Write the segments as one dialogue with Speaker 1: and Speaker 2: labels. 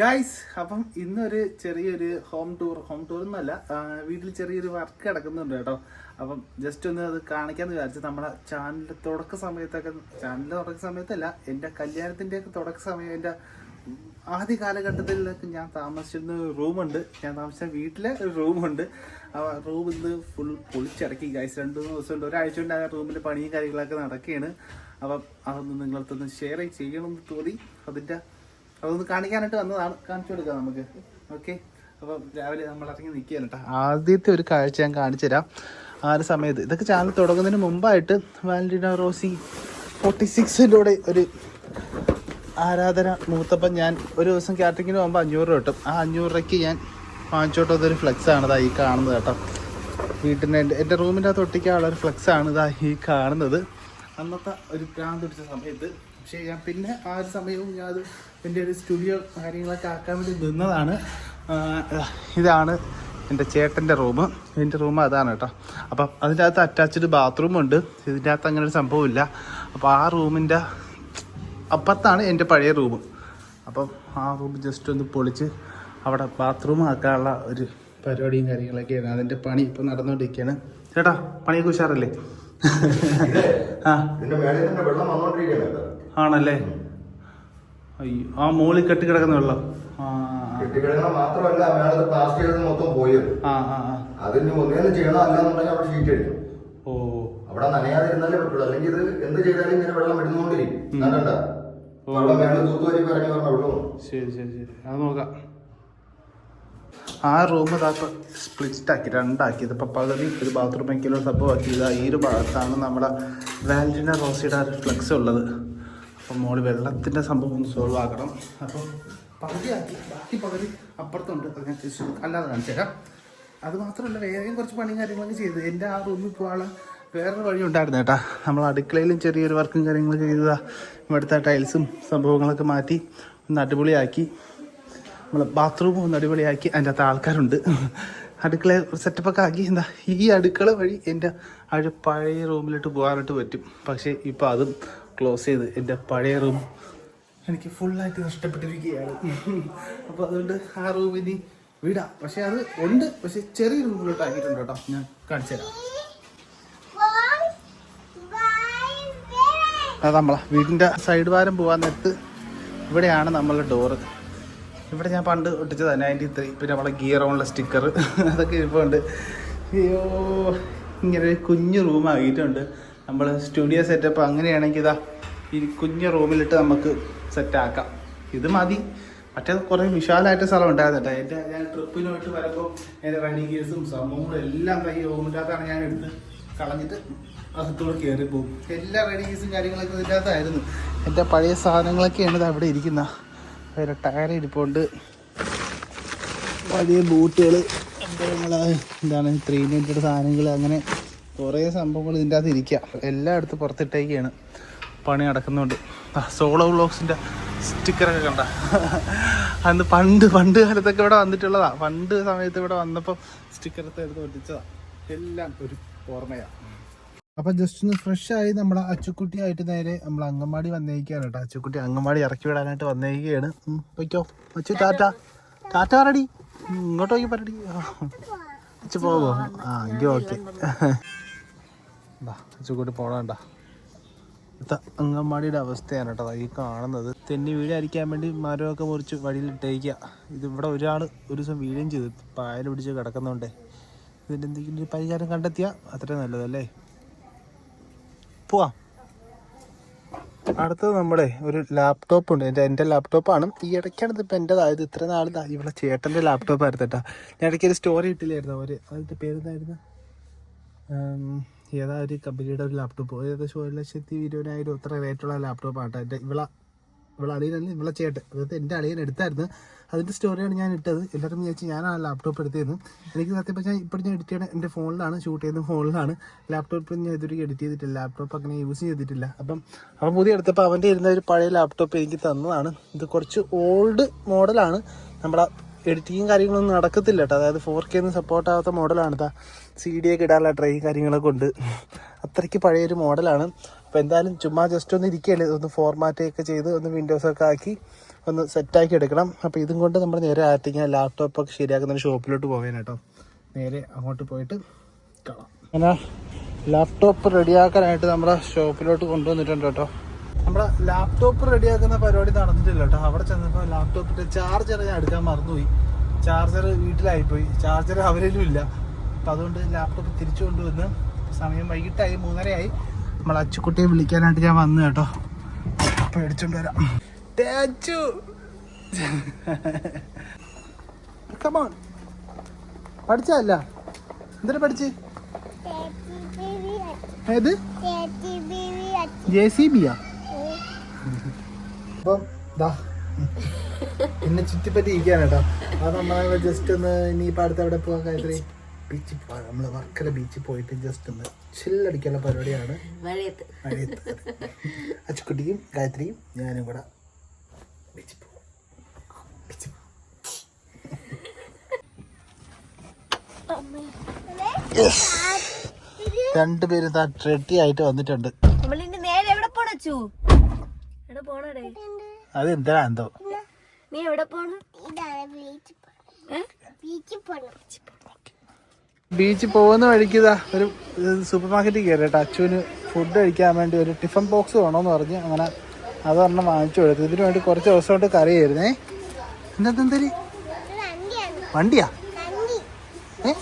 Speaker 1: Guys അപ്പം ഇന്നൊരു ചെറിയൊരു ഹോം ടൂർ ഹോം ടൂർ എന്നല്ല വീട്ടിൽ ചെറിയൊരു വർക്ക് കിടക്കുന്നുണ്ട് കേട്ടോ. അപ്പം ജസ്റ്റ് ഒന്ന് അത് കാണിക്കാമെന്ന് വിചാരിച്ചു നമ്മുടെ ചാനൽ തുടക്ക സമയത്തൊക്കെ ചാനൽ തുടക്ക സമയത്തല്ല എന്റെ കല്യാണത്തിന്റെയൊക്കെ തുടക്ക സമയം എന്റെ ആദ്യ കാലഘട്ടത്തിലൊക്കെ ഞാൻ താമസിച്ചിരുന്ന റൂമുണ്ട് ഞാൻ താമസിച്ച വീട്ടിലെ ഒരു റൂമുണ്ട് ആ റൂം ഇന്ന് ഫുൾ പൊളിച്ചടക്കി ഗൈസ് രണ്ട് മൂന്ന് ദിവസം ഉണ്ട് ഒരാഴ്ച കൊണ്ട് ആ റൂമിൽ പണിയും കാര്യങ്ങളൊക്കെ നടക്കുകയാണ്. അപ്പം അതൊന്ന് നിങ്ങളടുത്തൊന്ന് ഷെയർ ചെയ്യണമെന്ന് തോന്നി. അതിന്റെ അതൊന്ന് കാണിക്കാനായിട്ട് വന്നതാണ്. കാണിച്ചു കൊടുക്കാം നമുക്ക്. ഓക്കെ അപ്പം രാവിലെ നമ്മൾ ഇറങ്ങി നിൽക്കുകയാണ് കേട്ടോ ആദ്യത്തെ ഒരു കാഴ്ച ഞാൻ കാണിച്ചു തരാം. ആ ഒരു സമയത്ത്? ഇതൊക്കെ ചാനൽ തുടങ്ങുന്നതിന് മുമ്പായിട്ട് വാലന്റീന റോസി ഫോർട്ടി സിക്സിലൂടെ ഒരു ആരാധന മൂത്തപ്പം ഞാൻ ഒരു ദിവസം കാറ്ററിങ്ങിന് പോകുമ്പോൾ അഞ്ഞൂറ് രൂപ കിട്ടും. ആ അഞ്ഞൂറ് രൂപയ്ക്ക് ഞാൻ വാങ്ങിച്ചോട്ട് അതൊരു ഫ്ലെക്സ് ആണ് ഇതാ ഈ കാണുന്നത് കേട്ടോ. വീട്ടിന്റെ എന്റെ എന്റെ റൂമിന്റെ അകത്ത് ഒട്ടിക്കാനുള്ള ഒരു ഫ്ലെക്സ് ആണ് ഇതാ ഈ കാണുന്നത്. അന്നത്തെ ഒരു ഭ്രാന്ത് പിടിച്ച സമയത്ത് പക്ഷേ ഞാൻ പിന്നെ ആ ഒരു സമയവും ഞാൻ അത് എന്റെ ഒരു സ്റ്റുഡിയോ കാര്യങ്ങളൊക്കെ ആക്കാൻ വേണ്ടി നിന്നതാണ്. ഇതാണ് എന്റെ ചേട്ടന്റെ റൂം. എന്റെ റൂം അതാണ് കേട്ടോ. അപ്പം അതിന്റെ അകത്ത് അറ്റാച്ച്ഡ് ബാത്റൂം ഉണ്ട്. ഇതിന്റെ അകത്ത് അങ്ങനെ ഒരു സംഭവമില്ല അപ്പോൾ ആ റൂമിന്റെ അപ്പുറത്താണ് എന്റെ പഴയ റൂം. അപ്പം ആ റൂം ജസ്റ്റ് ഒന്ന് പൊളിച്ച് അവിടെ ബാത്റൂം ആക്കാനുള്ള ഒരു പരിപാടിയും കാര്യങ്ങളൊക്കെയാണ്. അതിന്റെ പണി ഇപ്പം നടന്നുകൊണ്ടിരിക്കുകയാണ്. ചേട്ടാ പണിയൊക്കെ ഉഷാറല്ലേ? ആ ആണല്ലേ? അയ്യോ ആ മോളിൽ കെട്ടി കിടക്കുന്ന വെള്ളം
Speaker 2: കെട്ടിക്കിടക്കണ മാത്രമല്ല മേളത് പ്ലാസ്റ്റിക് മൊത്തം പോയത്
Speaker 1: ആ ആ ആ.
Speaker 2: അതിന് ഒന്നേന്ന് ചെയ്യണം അല്ലാന്നുണ്ടെങ്കിൽ അവിടെ ഷീറ്റ് അടിക്കും.
Speaker 1: ഓ.
Speaker 2: അവിടെ നനയാതിരുന്നാലേ പറ്റുള്ളൂ. അല്ലെങ്കിൽ ഇത് എന്ത് ചെയ്താലും ഇങ്ങനെ വെള്ളം കണ്ടണ്ട തൂത്തുവരി പറഞ്ഞ
Speaker 1: ശരി ശരി ശരി. അത് നോക്കാം. ആ റൂം സ്പ്ലിറ്റ് ആക്കി രണ്ടാക്കി. ഇതിപ്പോൾ പകുതി ഒരു ബാത്റൂം എങ്കിലും സംഭവമാക്കി ഇതാ ഈ ഒരു ഭാഗത്താണ് നമ്മുടെ വാലിന റോസിയുടെ ഫ്ലെക്സ് ഉള്ളത്. അപ്പം മോൾ വെള്ളത്തിന്റെ സംഭവം ഒന്ന് സോൾവ് ആക്കണം. അപ്പോൾ പകുതിയാക്കി ബാക്കി പകുതി അപ്പുറത്തുണ്ട്. അത് ഞാൻ തിരിച്ചു അല്ലാതെ കാണിച്ചു തരാം. അത് മാത്രമല്ല വേറെയും കുറച്ച് പണിയും കാര്യങ്ങളൊക്കെ ചെയ്ത്. എന്റെ ആ റൂമിൽ പോകാനുള്ള വേറൊരു വഴി ഉണ്ടായിരുന്നു കേട്ടാ. നമ്മൾ അടുക്കളയിലും ചെറിയൊരു വർക്കും കാര്യങ്ങളും ചെയ്തതാ. ഇവിടുത്തെ ടൈൽസും സംഭവങ്ങളൊക്കെ മാറ്റി ഒന്ന് അടിപൊളിയാക്കി. നമ്മൾ ബാത്റൂമും ഒന്ന് അടിപൊളിയാക്കി. അതിന്റെ അകത്ത് ആൾക്കാരുണ്ട്. അടുക്കള സെറ്റപ്പൊക്കെ ആക്കി. എന്താ ഈ അടുക്കള വഴി എന്റെ ആ പഴയ റൂമിലോട്ട് പോകാനായിട്ട് പറ്റും. പക്ഷേ ഇപ്പോൾ അതും ക്ലോസ് ചെയ്ത് എന്റെ പഴയ റൂം എനിക്ക് ഫുള്ളായിട്ട് നഷ്ടപ്പെട്ടിരിക്കുകയാണ്. അപ്പോൾ അതുകൊണ്ട് ആ റൂം ഇനി വിടാം. പക്ഷേ അത് ഉണ്ട്. പക്ഷേ ചെറിയ റൂമിലോട്ട് ആക്കിയിട്ടുണ്ട് കേട്ടോ. ഞാൻ കാണിച്ചു തരാം. അത് നമ്മളെ വീടിന്റെ സൈഡ് വാരം പോകാൻ നേരത്ത് ഇവിടെയാണ് നമ്മളുടെ ഡോറ് ഇവിടെ ഞാൻ പണ്ട് ഒട്ടിച്ചത് നയന്റി ത്രീ പിന്നെ നമ്മളെ ഗിയർ ഓണുള്ള സ്റ്റിക്കർ അതൊക്കെ ഇപ്പോൾ ഉണ്ട് അയ്യോ ഇങ്ങനെ കുഞ്ഞു റൂം ആക്കിയിട്ടുണ്ട്. നമ്മൾ സ്റ്റുഡിയോ സെറ്റപ്പ് അങ്ങനെയാണെങ്കിൽ ഇതാ ഈ കുഞ്ഞു റൂമിലിട്ട് നമുക്ക് സെറ്റാക്കാം ഇത് മതി. മറ്റേ കുറേ വിശാലമായിട്ട് സ്ഥലം ഉണ്ടായിരുന്നു എന്റെ ഞാൻ ട്രിപ്പിനോട്ട് വരുമ്പോൾ എന്റെ റൈഡിങ് ഗിയേഴ്സും സംഭവങ്ങളും എല്ലാം കൈ റൂമിന്റെ ഞാൻ എടുത്ത് കളഞ്ഞിട്ട് അകത്തോട് കയറി പോകും. എല്ലാ റൈഡിങ് ഗിയേഴ്സും കാര്യങ്ങളൊക്കെ എന്റെ എന്റെ പഴയ സാധനങ്ങളൊക്കെയാണ് ഇത് അവിടെ ഇരിക്കുന്ന. അതിന്റെ ടയർ ഇരിപ്പുണ്ട്. വലിയ ബൂട്ടുകൾ എന്താണ് ത്രീ നൈറ്റഡ് സാധനങ്ങൾ അങ്ങനെ കുറേ സംഭവങ്ങൾ ഇതിന്റെ അകത്ത് ഇരിക്കുക എല്ലായിടത്തും പുറത്തിട്ടേക്കാണ്. പണി നടക്കുന്നുണ്ട്. സോളോ വ്ളോഗ്സിന്റെ സ്റ്റിക്കറൊക്കെ കണ്ട. അന്ന് പണ്ട് പണ്ട് കാലത്തൊക്കെ ഇവിടെ വന്നിട്ടുള്ളതാ. പണ്ട് സമയത്ത് ഇവിടെ വന്നപ്പോൾ സ്റ്റിക്കറൊക്കെ എടുത്ത് ഒട്ടിച്ചതാ. എല്ലാം ഒരു ഓർമ്മയാണ് അപ്പം ജസ്റ്റ് ഒന്ന് ഫ്രഷ് ആയി നമ്മുടെ അച്ചുക്കുട്ടിയായിട്ട് നേരെ നമ്മൾ അങ്കമാടി വന്നേക്കാണ് കേട്ടോ. അച്ചുക്കുട്ടി അങ്കമാടി ഇറക്കി വിടാനായിട്ട് വന്നേക്കുകയാണ് പൊയ്ക്കോ. അച്ചു ടാറ്റ. ടാറ്റ പറടി ഇങ്ങോട്ട് പോയി പറടി അച്ചു പോവോ? ആ എങ്കിൽ ഓക്കെ. അച്ചുക്കുട്ടി പോകണ്ട ഇത്ത അങ്കമാടിയുടെ അവസ്ഥയാണ് കേട്ടോ ഈ കാണുന്നത്. തെന്നി വീഴായിരിക്കാൻ വേണ്ടി മരമൊക്കെ മുറിച്ച് വഴിയിലിട്ടേക്കുക ഇത് ഇവിടെ ഒരാൾ ഒരു ദിവസം വീഴുകയും ചെയ്തു. പായൽ പിടിച്ച് കിടക്കുന്നുണ്ടേ. ഇതിന്റെ എന്തെങ്കിലും ഒരു പരിഹാരം കണ്ടെത്തിയാൽ അത്രയും നല്ലതല്ലേ? പോവാം. അടുത്തത് നമ്മുടെ ഒരു ലാപ്ടോപ്പ് ഉണ്ട്. എന്റെ എന്റെ ലാപ്ടോപ്പാണ് ഈ ഇടയ്ക്കാണ് ഇതിപ്പോൾ എന്റെതായത് ഇത്ര നാൾ ഇവിടെ ചേട്ടന്റെ ലാപ്ടോപ്പ് ആയിരുന്നു കേട്ടോ ഞാൻ ഇടയ്ക്ക് ഒരു സ്റ്റോറി ഇട്ടില്ലായിരുന്നു? അവർ അതിന്റെ പേരെന്തായിരുന്നു? ഏതാ ഒരു കമ്പനിയുടെ ഒരു ലാപ്ടോപ്പ് ഏകദേശം ഒരു ലക്ഷത്തി ഇരുപതിനായിരം അത്ര റേറ്റുള്ള ലാപ്ടോപ്പ് ആണ് എന്റെ ഇവള ഇവളെ അളിയനല്ല ഇവളെ ചേട്ടൻ. അതായത് എന്റെ അളിയൻ എടുത്തായിരുന്നു. അതിന്റെ സ്റ്റോറിയാണ് ഞാൻ ഇട്ടത്. എല്ലാവരും വിചാരിച്ച് ഞാനാണ് ലാപ്ടോപ്പ് എടുത്തിരുന്നു എനിക്ക് സത്യം പറഞ്ഞാൽ ഇപ്പോൾ ഞാൻ എഡിറ്റ് ചെയ്യണം എന്റെ ഫോണിലാണ് ഷൂട്ട് ചെയ്യുന്ന ഫോണിലാണ് ലാപ്ടോപ്പ് ഞാൻ ഇതുവരെ എഡിറ്റ് ചെയ്തിട്ടില്ല. ലാപ്ടോപ്പ് അങ്ങനെ യൂസ് ചെയ്തിട്ടില്ല. അപ്പം അവൻ പുതിയ എടുത്തപ്പോൾ അവന്റെ ഇരുന്ന ഒരു പഴയ ലാപ്ടോപ്പ് എനിക്ക് തന്നതാണ്. ഇത് കുറച്ച് ഓൾഡ് മോഡലാണ് നമ്മുടെ എഡിറ്റിങ്ങും കാര്യങ്ങളൊന്നും നടക്കത്തില്ല കേട്ടോ അതായത് ഫോർ കെ ഒന്നും സപ്പോർട്ടാവാത്ത മോഡലാണ് ഇതാ സി ഡി ഒക്കെ ഇടാനുള്ള ട്രൈ കാര്യങ്ങളൊക്കെ ഉണ്ട്. അത്രയ്ക്ക് പഴയൊരു മോഡലാണ്. അപ്പോൾ എന്തായാലും ചുമ്മാ ജസ്റ്റ് ഒന്ന് ഇരിക്കുകയല്ലേ ഒന്ന് ഫോർമാറ്റ് ഒക്കെ ചെയ്ത് ഒന്ന് വിൻഡോസ് ഒക്കെ ആക്കി ഒന്ന് സെറ്റാക്കി എടുക്കണം. അപ്പോൾ ഇതും കൊണ്ട് നമ്മൾ നേരെ ആറ്റിങ്ങനെ ലാപ്ടോപ്പൊക്കെ ശരിയാക്കുന്ന ഷോപ്പിലോട്ട് പോവാൻ കേട്ടോ നേരെ അങ്ങോട്ട് പോയിട്ട് കാണാം. അങ്ങനെ ലാപ്ടോപ്പ് റെഡിയാക്കാനായിട്ട് നമ്മുടെ ഷോപ്പിലോട്ട് കൊണ്ടുവന്നിട്ടുണ്ട് കേട്ടോ നമ്മുടെ ലാപ്ടോപ്പ് റെഡിയാക്കുന്ന പരിപാടി നടന്നിട്ടില്ല കേട്ടോ അവിടെ ചെന്നപ്പോൾ ലാപ്ടോപ്പിന്റെ ചാർജർ ഞാൻ എടുക്കാൻ മറന്നുപോയി. ചാർജർ വീട്ടിലായിപ്പോയി. ചാർജർ അവരിലും ഇല്ല അപ്പം അതുകൊണ്ട് ലാപ്ടോപ്പ് തിരിച്ചു കൊണ്ടുവന്ന് സമയം വൈകിട്ടായി മൂന്നരയായി. നമ്മൾ അച്ചുക്കുട്ടിയെ വിളിക്കാനായിട്ട് ഞാൻ വന്നു കേട്ടോ. പേടിച്ചോണ്ട് വരാം. ടേച്ചു കമോൺ പഠിച്ചല്ല എന്തിനാ പഠിച്ച്? ഏത്? ജെ സി ബിയാ അപ്പം ദാ. എന്നെ ചുറ്റിപ്പറ്റി ഇരിക്കാനേട്ടോ അത് നമ്മളെ ജസ്റ്റ് ഒന്ന് ഇനിയിപ്പോൾ അടുത്ത് എവിടെ പോകാൻ ഗായത്രി. ബീച്ചിൽ നമ്മൾ വർക്കല ബീച്ചിൽ പോയിട്ട് ജസ്റ്റ് ഒന്ന് ചില്ലടിക്കാനുള്ള പരിപാടിയാണ്.
Speaker 3: മഴയത്ത്
Speaker 1: മഴയത്ത് അച്ചുക്കുട്ടിയും ഗായത്രിയും ഞാനും കൂടെ ബീച്ചിൽ പോകും ബീച്ചിൽ. രണ്ടുപേരും റെഡി ആയിട്ട് വന്നിട്ടുണ്ട്.
Speaker 3: നമ്മളിന്റെ നേരെ എവിടെ പോണച്ചു എവിടെ പോണടേ?
Speaker 1: അത് എന്താ? എന്തോ
Speaker 3: നീ എവിടെ പോണ.
Speaker 1: ബീച്ചിൽ പോകുന്ന വഴിക്ക് ഇതാ ഒരു സൂപ്പർ മാർക്കറ്റിൽ കയറി കേട്ടോ. അച്ചുവിന് ഫുഡ് കഴിക്കാൻ വേണ്ടി ഒരു ടിഫൻ ബോക്സ് വേണമെന്ന് പറഞ്ഞ് അങ്ങനെ അതൊരെണ്ണം വാങ്ങിച്ചു കൊടുത്തു. ഇതിനു വേണ്ടി കുറച്ച് ദിവസം കൊണ്ട് കറിയായിരുന്നേ എന്താ എന്തേരി? വണ്ടിയാ? ഏ?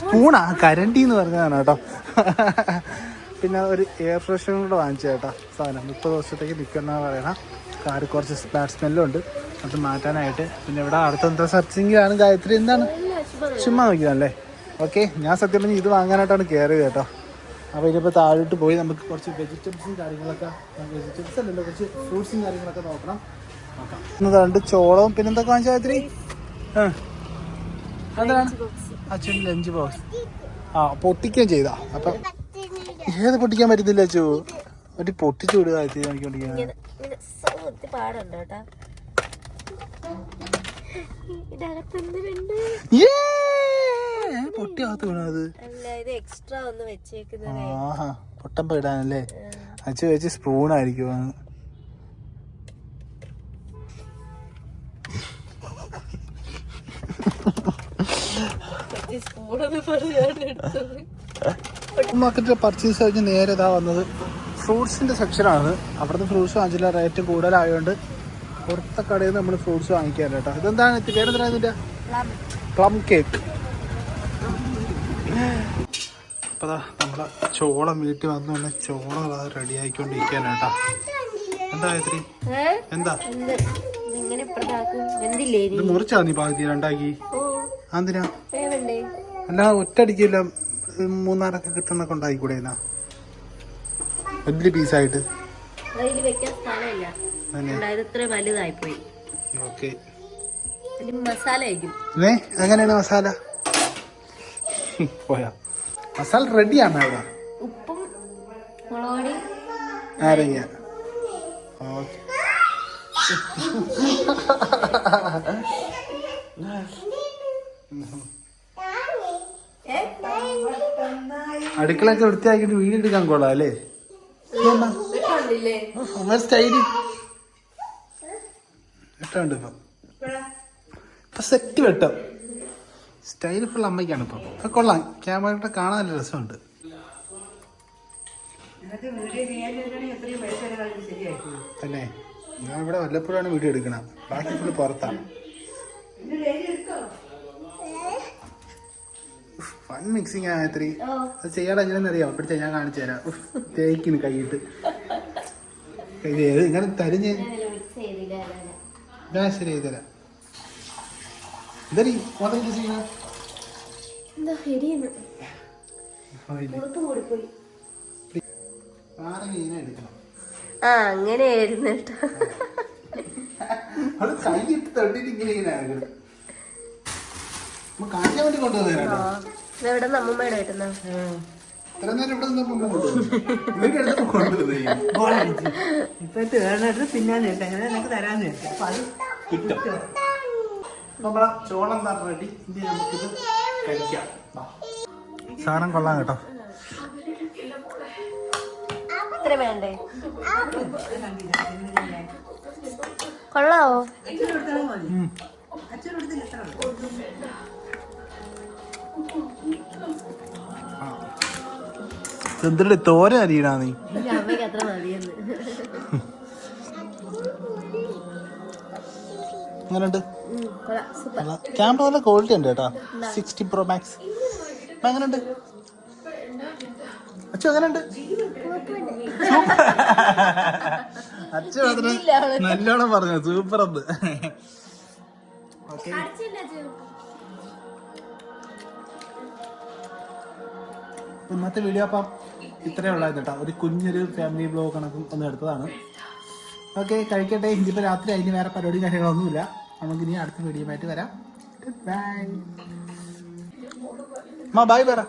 Speaker 1: സ്പൂണാ? കരണ്ടി എന്ന് പറഞ്ഞതാണ് കേട്ടോ. പിന്നെ ഒരു എയർ ഫ്രഷർ കൂടെ വാങ്ങിച്ചു കേട്ടോ. സാധനം. മുപ്പത് ദിവസത്തേക്ക് നിൽക്കുന്ന പറയണം. കാറ് കുറച്ച് ബാഡ് സ്മെല്ലും ഉണ്ട്. അത് മാറ്റാനായിട്ട്. പിന്നെ ഇവിടെ അടുത്ത എന്താ സർച്ചിങ്ങിലാണ് ഗായത്രി എന്താണ്? ചുമ്മാ നോക്കിയതല്ലേ? ഓക്കെ ഞാൻ സത്യം പറഞ്ഞാൽ ഇത് വാങ്ങാനായിട്ടാണ് കയറിയത് കേട്ടോ. അപ്പോൾ ഇതിപ്പോൾ താഴോട്ട് പോയി നമുക്ക് കുറച്ച് വെജിറ്റബിൾസും കാര്യങ്ങളൊക്കെ വെജിറ്റബിൾസ് അല്ലല്ലോ കുറച്ച് ഫ്രൂട്ട്സും കാര്യങ്ങളൊക്കെ നോക്കണം. നോക്കാം. രണ്ട് ചോളവും പിന്നെന്തൊക്കെ എന്തൊക്കെ വാങ്ങിച്ചാൽ ആ. എന്താണ് അച്ഛൻ ലഞ്ച് ബോക്സ്. ആ പൊട്ടിക്കുകയും ചെയ്താ. അപ്പം ഏത് പൊട്ടിക്കാൻ പറ്റുന്നില്ല അച്ചു? ഒരു പൊട്ടിച്ചു വിടുക ഗായത്രി എനിക്ക് പൊട്ടിക്കാൻ
Speaker 3: പാടുണ്ട് കേട്ടാ ഇതിനകത്തെന്തുണ്ട്
Speaker 1: Yeah! പൊട്ടി അകത്ത് വീണത്
Speaker 3: എക്സ്ട്രാ ഒന്ന് വെച്ചേക്കുന്നത്.
Speaker 1: ആഹാ പൊട്ടം ഇടാനല്ലേ? അച്ഛൻ വെച്ച് സ്പൂൺ ആയിരിക്കും മാർക്കറ്റിൽ പർച്ചേസ് കഴിഞ്ഞ് നേരെ ഇതാ വന്നത്. ഫ്രൂട്ട്സിന്റെ സെക്ഷനാണ് അവിടുത്തെ ഫ്രൂട്ട്സ് വാങ്ങിച്ചില്ല. റേറ്റ് കൂടുതലായതുകൊണ്ട് പുറത്തെ കടയിൽ നിന്ന് നമ്മൾ ഫ്രൂട്ട്സ് വാങ്ങിക്കാൻ കേട്ടോ. ഇതെന്താണ്? ഇത് പേരെന്താ ഇതിന്റെ പ്ലം കേക്ക് അപ്പോൾ ദാ നമ്മളെ ചോളം വീട്ടിൽ വന്നു തന്നെ ചോളം റെഡി ആയിക്കൊണ്ടിരിക്കാനാണ് കേട്ടോ എന്താ ഗായത്രി? എന്താ? ഇത്? മുറിച്ചാ നീ പാകത്തി രണ്ടാക്കി. എന്തിനാ അല്ല ഒറ്റടിക്കില്ല മൂന്നാറൊക്കെ കിട്ടണൊക്കെ ഉണ്ടായിക്കൂടെ എന്നാ വലിയ പീസായിട്ട്.
Speaker 3: മസാല
Speaker 1: അങ്ങനെയാണ് മസാല. പോയാ മസാല റെഡിയാണ് അവിടെ?
Speaker 3: ഉപ്പും മുളകൊടി
Speaker 1: നാരങ്ങ. ഓക്കെ അടുക്കളൊക്കെ വൃത്തിയാക്കിയിട്ട് വീടെടുക്കാൻ കൊള്ളാം അല്ലേ? സ്റ്റൈൽ. ഇപ്പൊ. സെറ്റ് വെട്ടം. സ്റ്റൈൽ ഫുൾ അമ്മയ്ക്കാണ് ഇപ്പം. ഇപ്പൊ കൊള്ളാം. ക്യാമറയുടെ കാണാൻ നല്ല രസമുണ്ട് അല്ലേ ഞാൻ ഇവിടെ വല്ലപ്പോഴാണ് വീഡിയോ എടുക്കണം ബാക്കി ഫുള്ള് പുറത്താണ് ഫൺ മിക്സിങ് ആയത്രി
Speaker 3: ഓ.
Speaker 1: അത് ചെയ്യാതെ എങ്ങനെയെന്ന് അറിയാം? പിടിച്ചാ ഞാൻ കാണിച്ചു തരാം. തേക്കിന് കൈയിട്ട്. ഇങ്ങനെ തരിഞ്ഞ്. ഞാൻ ശരി ചെയ്തുതരാം ഇതരി മാത്രം ചെയ്യുന്നത്
Speaker 3: എന്താ എരിയുന്നു പുറത്ത്
Speaker 1: എടുക്കണം.
Speaker 3: ആ അങ്ങനെയായിരുന്നു കേട്ടോ.
Speaker 1: അത് കൈയിട്ട് തൊട്ടിട്ട് ഇങ്ങനെ ഇങ്ങനെ ആകണം നമുക്ക് കാണിക്കാൻ വേണ്ടി കൊണ്ടുവന്നേരാട്ടോ
Speaker 3: ഇതെവിടെ നമ്മമ്മയുടെ കിട്ടുന്ന
Speaker 1: ഇത്ര നേരം ഇവിടെ നിന്ന് കൊണ്ടുവന്നു. കൊണ്ടുവന്നു.
Speaker 4: അങ്ങനെ എനിക്ക് തരാന്ന് അപ്പൊ അത്
Speaker 1: കിട്ടും. നമ്മളെ ചോളം റെഡി ഇനി നമുക്കിത് കഴിക്കാം. സാധനം കൊള്ളാം കേട്ടോ.
Speaker 3: വേണ്ടേ? കൊള്ളാവോ?
Speaker 1: എന്തിട്ട് തോര അരിയിടാ നീ?
Speaker 3: എന്റെ
Speaker 1: ക്യാമറ നല്ല ക്വാളിറ്റി ഉണ്ട് കേട്ടോ. Sixty pro max. എങ്ങനെയുണ്ട്? അച്ഛൻ എങ്ങനെയുണ്ട്? അച്ഛൻ അതിന് നല്ലോണം പറഞ്ഞു. സൂപ്പർ അത് ഓക്കെ. ഇന്നത്തെ വീഡിയോ അപ്പം ഇത്രയേ ഉള്ളായിരുന്നു കേട്ടോ. ഒരു കുഞ്ഞൊരു ഫാമിലി ബ്ലോഗ് കണക്കും ഒന്ന് എടുത്തതാണ്. ഓക്കെ കഴിക്കട്ടെ. ഇനിയിപ്പോൾ രാത്രി അതിന് വേറെ പരിപാടി കാര്യങ്ങളൊന്നുമില്ല. നമുക്കിനി അടുത്ത വീഡിയോ ആയിട്ട് വരാം. Bye bye